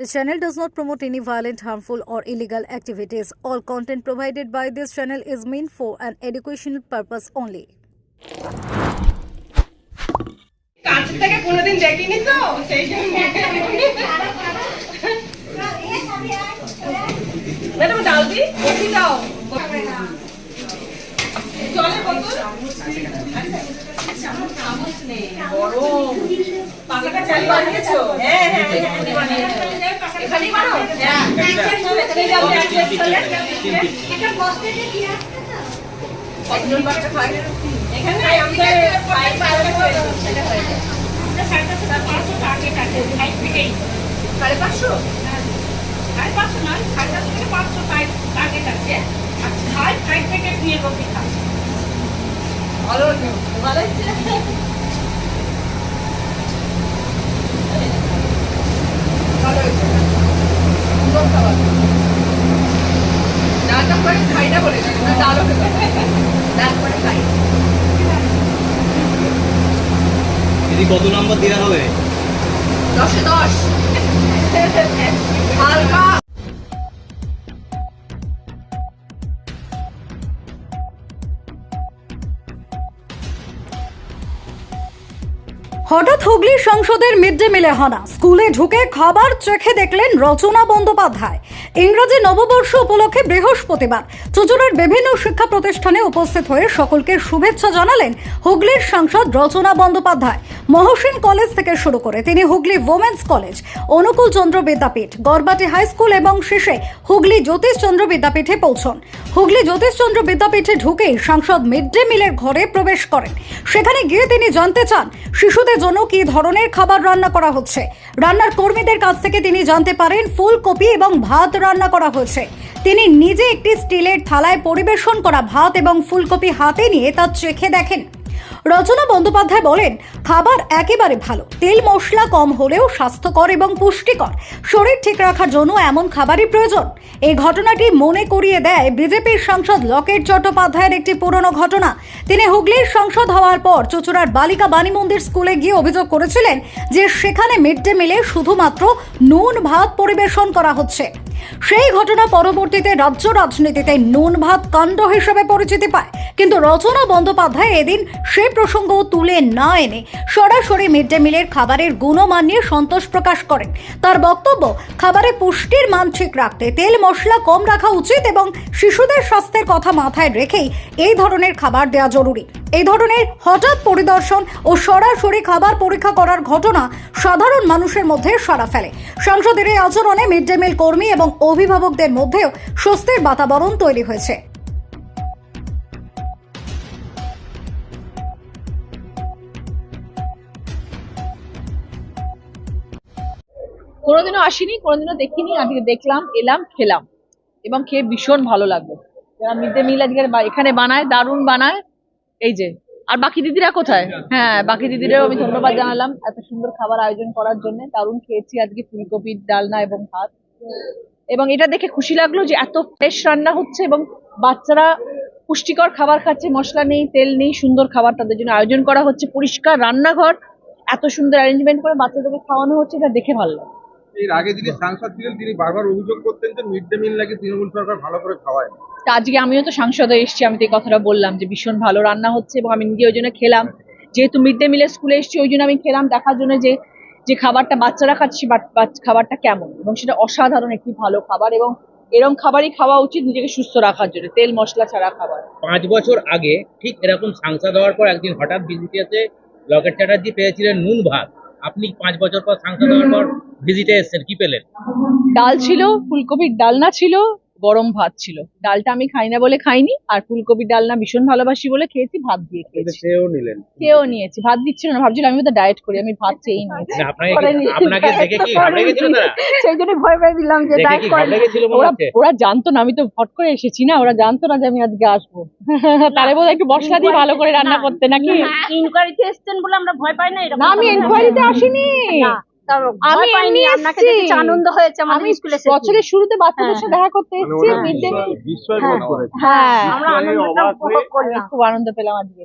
This channel does not promote any violent, harmful, or illegal activities. All content provided by this channel is meant for an educational purpose only. কাছ থেকে কোনোদিন দেখিনি তো সেই জন্য madam ডাল দি দাও জলের বোতল সাড়ে পাঁচশো সাড়ে পাঁচশো নয় সাড়ে পাঁচশো থেকে পাঁচশো টার্গেট আছে আর ফাইভ থেকে দিয়ে খাচ্ছে ভালো ভালো ডালটা করে বলে না ডালও ডাল করে খাই দিদি, কত নম্বর দেওয়া হবে? দশে দশ। হালকা। হঠাৎ হুগলি সংসদের মিড ডে মিলে হানা। স্কুলে ঢুকে খাবার চেখে দেখলেন রচনা বন্দ্যোপাধ্যায়। ইংরেজি নববর্ষ উপলক্ষে বৃহস্পতিবার চুচুড়ার বিভিন্ন শিক্ষা প্রতিষ্ঠানে উপস্থিত হয়ে সকলকে শুভেচ্ছা জানালেন হুগলির সাংসদ রচনা বন্দ্যোপাধ্যায়। মহসিন কলেজ থেকে শুরু করে তিনি Hooghly women's college Anukul Chandra Vidyapith, Garbati high school এবং শেষে হুগলি জ্যোতিষচন্দ্র বিদ্যাপীঠে পৌঁছন। হুগলি জ্যোতিষচন্দ্র বিদ্যাপীঠে ঢুকেই সাংসদ মিড ডে মিলের ঘরে প্রবেশ করেন। সেখানে গিয়ে তিনি জানতে চান শিশুদের জন্য কী ধরনের খাবার রান্না করা হচ্ছে। রান্নার কর্মীদের কাছ থেকে তিনি জানতে পারেন ফুলকপি এবং ভাত রান্না করা হয়েছে। তিনি নিজে একটি স্টিলের থালায় পরিবেশন করা ভাত এবং ফুলকপি হাতে নিয়ে তা চেখে দেখেন। রচনা বন্দ্যোপাধ্যায় বলেন, খাবার একেবারে ভালো। তেল মশলা কম হলেও স্বাস্থ্যকর এবং পুষ্টিকর। শরীর ঠিক রাখার জন্য এমন খাবারই প্রয়োজন। এই ঘটনাটি মনে করিয়ে দেয় বিজেপির সাংসদ লকেট চট্টোপাধ্যায়ের একটি পুরনো ঘটনা। তিনি হুগলির সাংসদ হওয়ার পর চুচুড়ার বালিকা বাণী মন্দির স্কুলে গিয়ে অভিযোগ করেছিলেন যে সেখানে মিড ডে মিলে শুধুমাত্র নুন ভাত পরিবেশন করা হচ্ছে। সেই ঘটনা পরবর্তীতে রাজ্য রাজনীতিতে নুন ভাত কাণ্ড হিসেবে পরিচিতি পায়। কিন্তু রচনা বন্দ্যোপাধ্যায় এদিন সে প্রসঙ্গ তুলে না এনে সরাসরি মিড ডে মিলের খাবারের গুণমান নিয়ে সন্তোষ প্রকাশ করেন। তার বক্তব্য, খাবারে পুষ্টির মান ঠিক রাখতে তেল মশলা কম রাখা উচিত এবং শিশুদের স্বাস্থ্যের কথা মাথায় রেখেই এই ধরনের খাবার দেওয়া জরুরি। এই ধরনের হঠাৎ পরিদর্শন ও সরাসরি খাবার পরীক্ষা করার ঘটনা সাধারণ মানুষের মধ্যে সাড়া ফেলে। সংসদের এই আচরণে মিড ডে মিল কর্মী এবং অভিভাবকদের মধ্যেও স্বস্তির বাতাবরণ তৈরি হয়েছে। কোনোদিনও আসিনি, কোনোদিনও দেখিনি আজকে দেখলাম, এলাম, খেলাম। এবং খেয়ে ভীষণ ভালো লাগল। যারা মিড ডে মিল আজকে এখানে বানায়, দারুণ বানায় এই যে আর বাকি দিদিরা কোথায়? হ্যাঁ বাকি দিদিরাও আমি ধন্যবাদ জানালাম এত সুন্দর খাবার আয়োজন করার জন্য। দারুণ খেয়েছি আজকে ফুলকপির ডালনা এবং ভাত। এবং এটা দেখে খুশি লাগল যে এত ফ্রেশ রান্না হচ্ছে এবং বাচ্চারা পুষ্টিকর খাবার খাচ্ছে মশলা নেই তেল নেই সুন্দর খাবার তাদের জন্য আয়োজন করা হচ্ছে। পরিষ্কার রান্নাঘর এত সুন্দর অ্যারেঞ্জমেন্ট করে বাচ্চাদেরকে খাওয়ানো হচ্ছে এটা দেখে ভালো লাগে এর আগে যিনি সাংসদ ছিলেন তিনি বারবার অভিযোগ করতেন যে মিড ডে মিল নাকি তৃণমূল সরকার ভালো করে খাওয়ায়। তা আজকে আমিও তো সাংসদ এসেছি আমি তো এই কথাটা বললাম যে ভীষণ ভালো রান্না হচ্ছে এবং আমি নিজে ওই জন্য খেলাম। যেহেতু মিড ডে মিলের স্কুলে এসেছি ওই জন্য আমি খেলাম দেখার জন্য যে যে খাবারটা বাচ্চারা খাচ্ছে খাবারটা কেমন? এবং সেটা অসাধারণ একটি ভালো খাবার এবং এরকম খাবারই খাওয়া উচিত নিজেকে সুস্থ রাখার জন্য তেল মশলা ছাড়া খাবার। পাঁচ বছর আগে ঠিক এরকম সাংসদ হওয়ার পর একদিন হঠাৎ এসে লকেট চ্যাটার্জি পেয়েছিলেন নুন ভাত। আপনি পাঁচ বছর পর সাংসদ হওয়ার পর ভিজিটে এসেছেন কি পেলেন? ডাল ছিল ফুলকপির ডালনা ছিল গরম ভাত ছিল। ডালটা আমি খাই না বলে খাইনি আর ফুলকপির ডালনা ভীষণ ভালোবাসি বলে খেয়েছি ভাত দিয়ে খেয়েছি। সেও নিলেন। খেয়েও নিয়েছি ভাত দিচ্ছিল না ভাবছিল আমি তো ডায়েট করি আমি ভাত চেয়েই নিয়েছি। আপনাকে দেখে কি ঘাবড়ে গেছিল তারা? সেই জন্য ভয় পেয়ে দিলাম যে ডায়েট করে। ওরা ওরা জানতো না আমি তো ফট করে এসেছি না ওরা জানতো না যে আমি আজকে আসব। তাহলে বোধহয় একটু মশলা দিয়ে ভালো করে রান্না করতে নাকি? ইনকোয়ারিতে এসেছেন বলে আমরা ভয় পাই না এরকম না আমি এনকোয়ারিতে আসিনি। না, তার আমি এমনি আপনাকে দেখে আনন্দ হয়েছে আমাদের স্কুলে বছরের শুরুতে বাচ্চাদের হ্যাঁ, সাথে দেখা করতে মানে এসেছি করেছে। হ্যাঁ। আমরা বিস্ময়ে আনন্দটা উপভোগ করলাম। খুব আনন্দ পেলাম আজকে।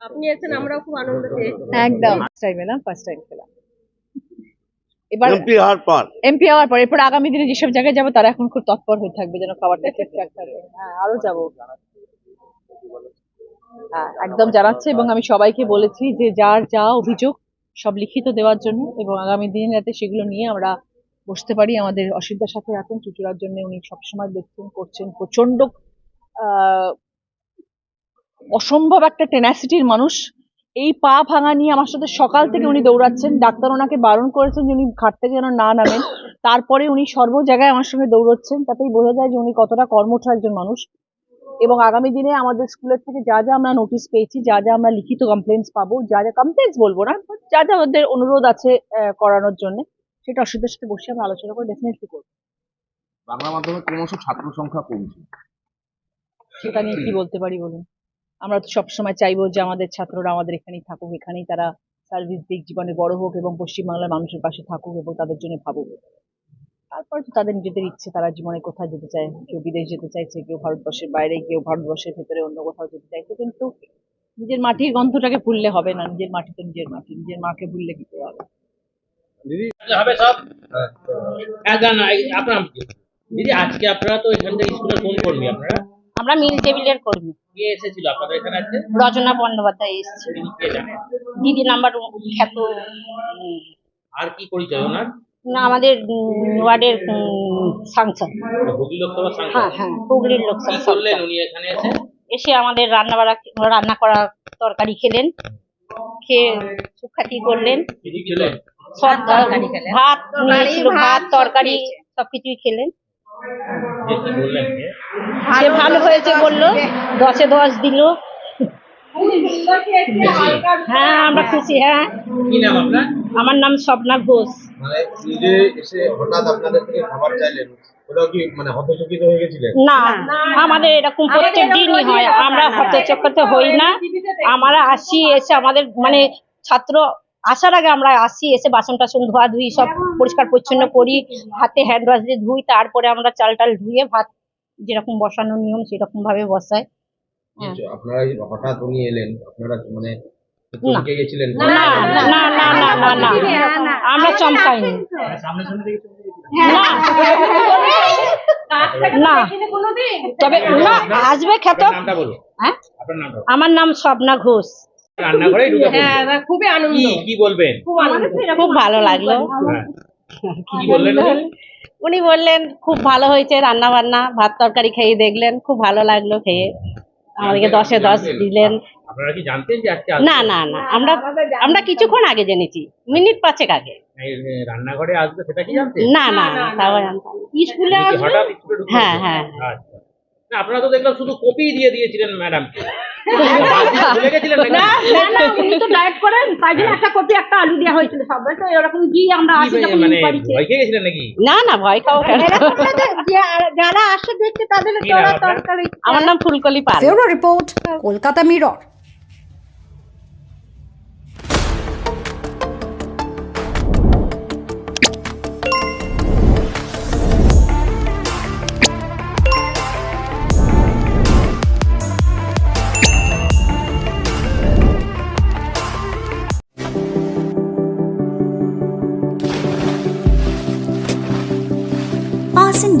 আপনি এসেছেন আমরাও খুব আনন্দ পেয়েছি। একদম। ফার্স্ট টাইম এলাম ফার্স্ট টাইম খেলাম। এবার এমপি হওয়ার পর। এমপি হওয়ার পর এরপর আগামী দিনে যেসব জায়গায় যাব তারা এখন খুব তৎপর হয়ে থাকবে যেন খাবারটা ঠিকঠাক থাকে হ্যাঁ আরও যাব। হ্যাঁ একদম জানাচ্ছে এবং আমি সবাইকে বলেছি যে যার যা অভিযোগ সব লিখিত দেওয়ার জন্য এবং আগামী দিনে যাতে সেগুলো নিয়ে আমরা বসতে পারি। আমাদের অসুবিধার সাথে আছেন, চুচুড়ার জন্য উনি সবসময় দেখছেন, করছেন। প্রচণ্ড অসম্ভব একটা টেনাসিটির মানুষ। এই পা ভাঙা নিয়ে আমার সাথে সকাল থেকে উনি দৌড়াচ্ছেন। ডাক্তার ওনাকে বারণ করেছেন যে উনি ঘাট থেকে যেন না নামেন। তারপরে উনি সর্ব জায়গায় আমার সঙ্গে দৌড়চ্ছেন। তাতেই বোঝা যায় যে উনি কতটা কর্মঠ একজন মানুষ। এবং আগামী দিনে আমাদের স্কুলের থেকে যা যা আমরা নোটিশ পেয়েছি যা যা আমরা লিখিত কমপ্লেন্স পাবো যা যা কমপ্লেন্স বলব না যা যা ওদের অনুরোধ আছে করানোর জন্য সেটা অসুবিধার সাথে বসে আমরা আলোচনা করে ডেফিনেটলি করব। বাংলা মাধ্যমে ক্রমশ ছাত্র সংখ্যা কমছে। সেটা নিয়ে কি বলতে পারি বলুন? আমরা তো সবসময় চাইব যে আমাদের ছাত্ররা আমাদের এখানেই থাকুক এখানেই তারা সার্ভিস দিক জীবনে বড় হোক এবং পশ্চিমবাংলার মানুষের পাশে থাকুক এবং তাদের জন্য ভাবুক। তারপর তো তাদের নিজেদের ইচ্ছে তারা জীবনে কোথায় যেতে চায় কেউ বিদেশ যেতে চাইছে কেউ ভারতবর্ষের বাইরে কেউ ভারতবর্ষের ভেতরে অন্য কোথাও যেতে চাইছে কিন্তু নিজের মাটির গন্ধটাকে ভুললে হবে না নিজের মাটি তো নিজের মাটি নিজের মাকে ভুললে কি করে হবে? হবে সব? হ্যাঁ। আপনার দিদি আজকে আপনারা তো এখান থেকে স্কুলের কোন কর্মী আপনারা? আমরা মিল টেবিলের কর্মী। কে এসেছিল আপনাদের এখানে আজকে? রচনা বন্দ্যোপাধ্যায় এসেছে তিনি দিদি নাম্বার খ্যাত আর কি পরিচয় ওনার? না আমাদের ওয়ার্ডের সাংসদ। লোকসভা সাংসদ? হ্যাঁ হ্যাঁ হুগলির লোকসভা সাংসদ। এসে? এসে আমাদের রান্না বাড়া রান্না করা তরকারি খেলেন। খেয়ে সুখাতি করলেন। সব ভাত নিয়েছিল ভাত তরকারি সবকিছুই খেলেন? সে ভালো হয়েছে বলল। দশে দশ দিল। হ্যাঁ আমরা খুশি হ্যাঁ। কি নাম আপনার? আমার নাম স্বপ্না ঘোষ। মানে নিজে এসে হঠাৎ আপনাদের থেকে খাবার চাইলেন ওটাও কি মানে হতচকিত হয়ে গেছিলেন? না আমাদের এরকম প্রত্যেক দিনই হয় আমরা হতচকত হই না। আমরা আসি এসে আমাদের মানে ছাত্র আসার আগে আমরা আসি এসে বাসন টাসন ধোয়া ধুই সব পরিষ্কার পরিচ্ছন্ন করি হাতে হ্যান্ড ওয়াশ দিয়ে ধুই তারপরে আমরা চাল টাল ধুয়ে ভাত যেরকম বসানো নিয়ম সেরকম ভাবে বসাই। হ্যাঁ। আপনারা হঠাৎ উনি এলেন আপনারা মানে চমকে গেছিলেন না। না না না না না না আমরা চমকাইনি। না। না। তবে না আসবে খেত। হ্যাঁ। আমার নাম স্বপ্না ঘোষ। হ্যাঁ। খুবই আনন্দ। কি কি বলবেন? খুব ভালো লাগল। হ্যাঁ। কি বললেন উনি? উনি বললেন খুব ভালো হয়েছে রান্না বান্না ভাত তরকারি খেয়ে দেখলেন খুব ভালো লাগল খেয়ে। আমাদেরকে দশে দশ দিলেন। আপনারা কি জানতেন যে আজকে না না না। আমরা আমরা কিছুক্ষণ আগে জেনেছি। মিনিট পাঁচেক আগে। রান্নাঘরে আসবে সেটা কি জানতেন? না না না তাও জানতাম স্কুলে হঠাৎ হ্যাঁ, হ্যাঁ। আচ্ছা। না আপনারা তো দেখলাম শুধু কপি দিয়ে দিয়েছিলেন ম্যাডামকে ভুলে গেছিলেন নাকি? না না না উনি তো ডায়েট করেন। তাই জন্য একটা কপি একটা আলু দেওয়া হয়েছিল সবাই তো এরকম কি আমরা কি আসি মানে- ভয় খাও যারা আসে দেখতে তাদের? আমার নাম Phulkoli Pal. Report Kolkata Mirror.